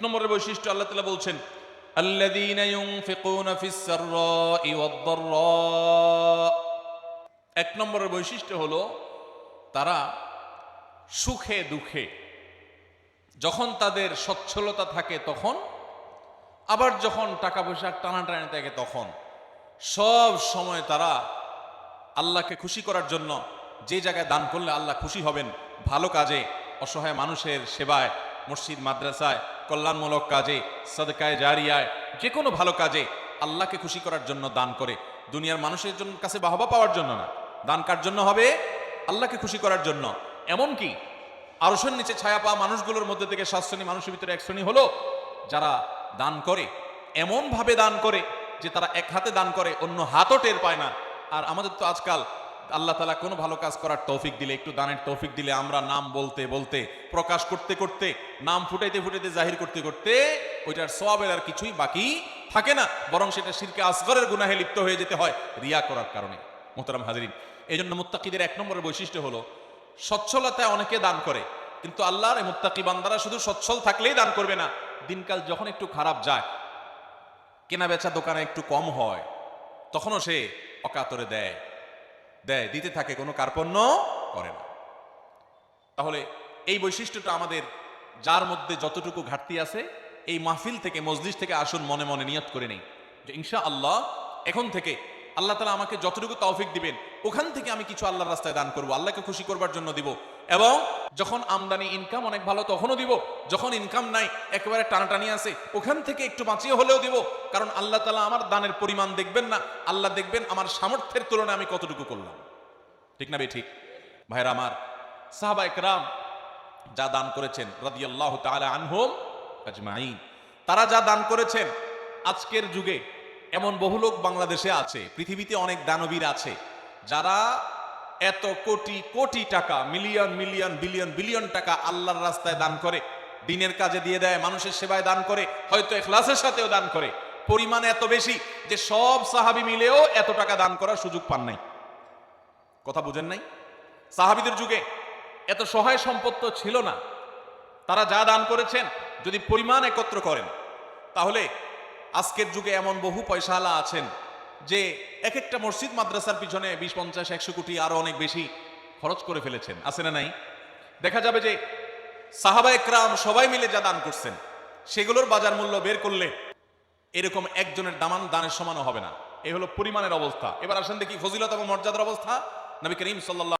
নম্বরের বৈশিষ্ট্য আল্লাহ তালা বলছেন الذين ينفقون في السراء والضراء এক নম্বরের বৈশিষ্ট্য হলো তারা সুখে দুঃখে যখন তাদের সচ্ছলতা থাকে তখন আবার যখন টাকা পয়সা টানাটানি থাকে তখন সব সময় তারা আল্লাহকে খুশি করার জন্য যে জায়গায় দান করলে আল্লাহ খুশি হবেন ভালো কাজে অসহায় মানুষের সেবায় মসজিদ মাদ্রাসায় কল্যাণমূলক কাজে, সদকায় জারিয়ায় যে কোনো ভালো কাজে আল্লাহকে খুশি করার জন্য দান করে। দুনিয়ার মানুষের জন্য কাছে বাহবা পাওয়ার জন্য না। দান কার জন্য হবে? আল্লাহকে খুশি করার জন্য। এমনকি আরশের নিচে ছায়া পাওয়া মানুষগুলোর মধ্যে থেকে সাত শ্রেণি, মানুষের ভিতরে এক শ্রেণি হলো, যারা দান করে, এমনভাবে দান করে যে তারা এক হাতে দান করে, অন্য হাতও টের পায় না। আর আমাদের তো আজকাল আল্লাহ তালা কোনো ভালো কাজ করার তৌফিক দিলে, একটু দানের তৌফিক দিলে আমরা নাম বলতে বলতে, প্রকাশ করতে করতে, নাম ফুটাইতে ফুটাইতে, জাহির করতে করতে ওইটার সবের আর কিছুই বাকি থাকে না। বরং সেটা শিরকে আসগরের গুনাহে লিপ্ত হয়ে যেতে হয় রিয়া করার কারণে। মোহতারাম হাজরিন এই জন্য মুত্তাকিদের এক নম্বরের বৈশিষ্ট্য হলো, সচ্ছলতায় অনেকে দান করে, কিন্তু আল্লাহর এই মুত্তাকি বান্দারা শুধু সচ্ছল থাকলেই দান করবে না। দিনকাল যখন একটু খারাপ যায় কেনা বেচা দোকানে একটু কম হয়, তখনও সে অকাতরে দেয়। দেয়, দিতে থাকে, কোনো কার্পণ্য করে না। তাহলে এই বৈশিষ্ট্যটা আমাদের যার মধ্যে যতটুকু ঘাটতি আছে, এই মাহফিল থেকে, মজলিস থেকে আসুন মনে মনে নিয়ত করে নেই যে ইনশা আল্লাহ এখন থেকে আল্লাহ তালা আমাকে যতটুকু তৌফিক দিবেন ওখান থেকে আমি কিছু আল্লাহর রাস্তায় দান করব, আল্লাহকে খুশি করবার জন্য দিব। এবং যখন আমদানি ইনকাম অনেক ভালো, তখনও দিব। যখন ইনকাম নাই, একেবারে টানাটানি আছে, ওখান থেকে একটু বাঁচিয়ে হলেও দিব। কারণ আল্লাহ তালা আমার দানের পরিমাণ দেখবেন না, আল্লাহ দেখবেন আমার সামর্থ্যের তুলনায় আমি কতটুকু করলাম। ঠিক না বে, ঠিক? ভাইরা আমার, সাহাবা একরাম যা দান করেছেন, রাদিয়াল্লাহু তাআলা আনহুম আজমাইন, তারা যা দান করেছেন, আজকের যুগে এমন বহু লোক বাংলাদেশে আছে, পৃথিবীতে অনেক দানবীর আছে। যারা এত কোটি কোটি টাকা, মিলিয়ন মিলিয়ন, বিলিয়ন বিলিয়ন টাকা আল্লাহর রাস্তায় দান করে, দিনের কাজে দিয়ে দেয়, মানুষের সেবায় দান করে, হয়তো এখলাসের সাথেও দান করে, পরিমাণ এত বেশি যে সব সাহাবি মিলেও এত টাকা দান করার সুযোগ পান নাই। কথা বুঝেন নাই? সাহাবিদের যুগে এত সহায় সম্পত্ত ছিল না। তারা যা দান করেছেন, যদি পরিমাণ একত্র করেন, তাহলে আজকের যুগে এমন বহু পয়সাওয়ালা আছেন যে এক একটা মসজিদ মাদ্রাসার পিছনে বিশ, পঞ্চাশ, একশো কোটি আরও অনেক বেশি খরচ করে ফেলেছেন। আছে না নাই? দেখা যাবে যে সাহাবা একরাম সবাই মিলে যা দান করছেন, সেগুলোর বাজার মূল্য বের করলে এরকম একজনের দামান দানের সমানও হবে না। এ হলো পরিমাণের অবস্থা। এবার আসেন দেখি ফজিলত এবং মর্যাদার অবস্থা। নবী করিম সাল্লাল্লাহু